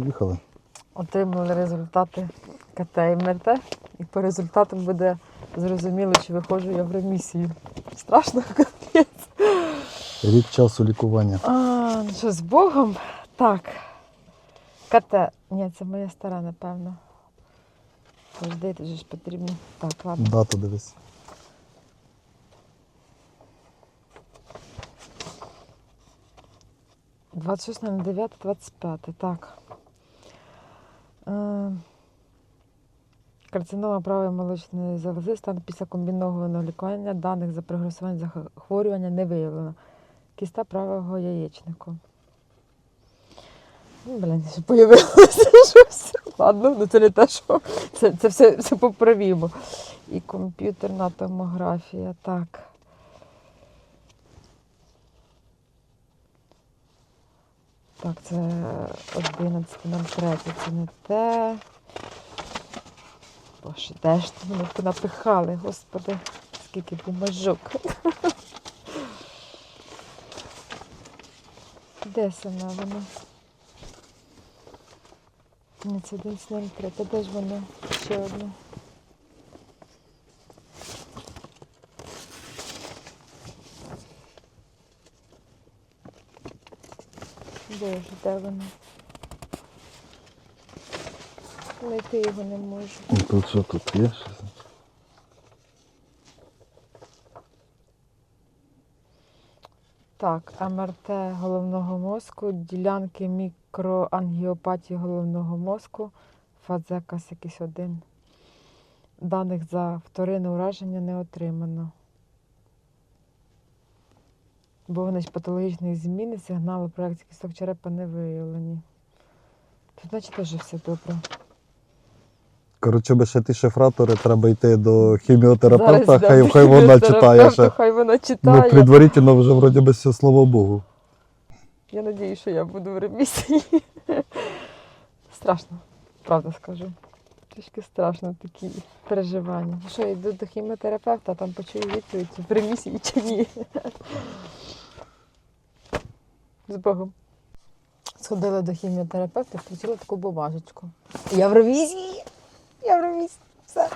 Поїхали. Отримали результати КТ і МРТ, і по результатам буде зрозуміло, чи виходжу я в ремісію. Страшно капець. Рік часу лікування. А, ну що з Богом? Так. КТ. Ні, це моя стара, напевно. Завжди тут ж потрібно. Так, ладно. Дату дивись. — 26.09.25. Так. Е, Карцинома правої молочної залози стан після комбінованого лікування даних за прогресування захворювання не виявлено. Кіста правого яєчнику. Ну, Блін, появилося щось. Ладно, ну це не те, що це, це все, все поправімо. І комп'ютерна томографія. Так. Так, це 11.03, це не те. Боже, де ж ти мене напихали, господи, скільки бумажок. Де саме воно? Ні, це 11.03, та де ж воно? Ще одне. Де ж, де воно? Знайти його не можу. Ну, Тут що тут є? Так, МРТ головного мозку, ділянки мікроангіопатії головного мозку, фазекас якийсь один. Даних за вторинне ураження не отримано. Бо вони ж патологічних зміни, сигнали проекції кісток черепа не виявлені. Тут, значить, теж все добре. Коротше, би ще ті шифратори, треба йти до хіміотерапевта, Зараз хай, йдемо хай вона читає ще. Хай вона читає. Ну, читає. предварительно вже вроді би все, слава Богу. Я надію, що я буду в ремісії. Страшно, правда скажу. Трішки страшно такі переживання. Що, йду до хіміотерапевта, там почую відповідь, в ремісії чи ні. З Богом. Сходила до хіміотерапевта, включила таку бумажечку. Я в ремісії! Я в ремісії. Все.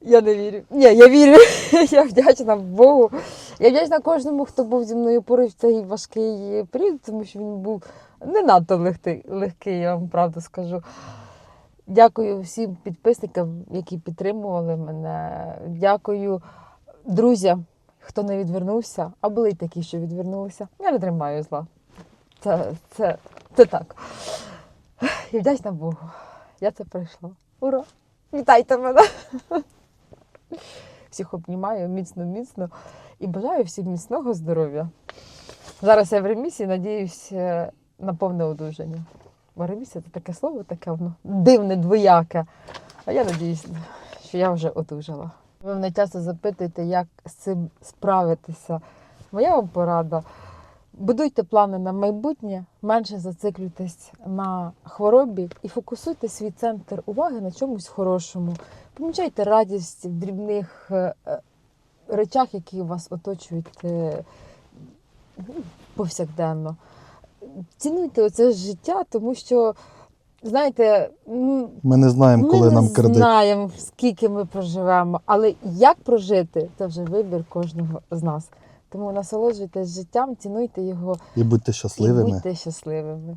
Я не вірю. Ні, я вірю. Я вдячна Богу. Я вдячна кожному, хто був зі мною поруч в цей важкий період, тому що він був не надто легкий, легкий, я вам правду скажу. Дякую всім підписникам, які підтримували мене. Дякую друзям, хто не відвернувся, а були й такі, що відвернулися. Я не тримаю зла. Це, це, це так. І вдячна Богу. Я це пройшла. Ура! Вітайте мене! Всіх обнімаю міцно, міцно і бажаю всім міцного здоров'я. Зараз я в ремісії, надіюсь на повне одужання. Бо це таке слово, таке воно дивне, двояке. А я надіюсь, що я вже одужала. Ви мене часто запитуєте, як з цим справитися. Моя вам порада. Будуйте плани на майбутнє, менше зациклюйтесь на хворобі і фокусуйте свій центр уваги на чомусь хорошому. Помічайте радість в дрібних е, е, речах, які вас оточують е, ну, повсякденно. Цінуйте оце життя, тому що, знаєте, Ми не знаємо, ми коли не нам кредит. знаємо, скільки ми проживемо, але як прожити, це вже вибір кожного з нас. Тому насолоджуйтесь життям, цінуйте його І будьте і щасливими. будьте щасливими.